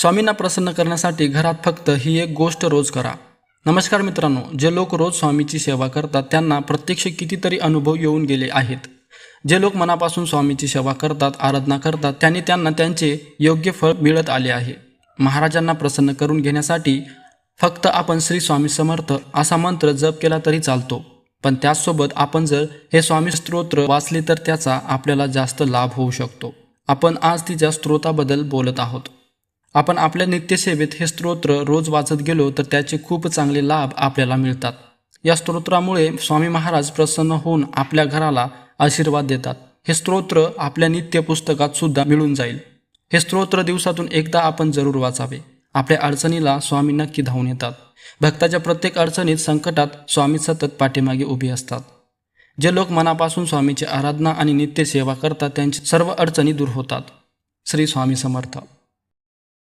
स्वामींना प्रसन्न करण्यासाठी घरात फक्त ही एक गोष्ट रोज करा. नमस्कार मित्रांनो जे लोक रोज स्वामीची सेवा करतात त्यांना प्रत्यक्ष कितीतरी अनुभव येऊन गेले आहेत. जे लोक मनापासून स्वामीची सेवा करतात आराधना करतात त्यांनी त्यांना त्यांचे योग्य फळ मिळत आले आहे. महाराजांना प्रसन्न करून घेण्यासाठी फक्त आपण श्री स्वामी समर्थ असा मंत्र जप केला तरी चालतो. पण त्याचसोबत आपण जर हे स्वामी स्तोत्र वाचले तर त्याचा आपल्याला जास्त लाभ होऊ शकतो. आपण आज तिच्या स्त्रोताबद्दल बोलत आहोत. आपण आपल्या नित्यसेवेत हे स्तोत्र रोज वाचत गेलो तर त्याचे खूप चांगले लाभ आपल्याला मिळतात. या स्तोत्रामुळे स्वामी महाराज प्रसन्न होऊन आपल्या घराला आशीर्वाद देतात. हे स्तोत्र आपल्या नित्य पुस्तकात सुद्धा मिळून जाईल. हे स्तोत्र दिवसातून एकदा आपण जरूर वाचावे. आपल्या अडचणीला स्वामी नक्की धावून येतात. भक्ताच्या प्रत्येक अडचणीत संकटात स्वामी सतत पाठीमागे उभी असतात. जे लोक मनापासून स्वामीची आराधना आणि नित्यसेवा करतात त्यांची सर्व अडचणी दूर होतात. श्री स्वामी समर्थ.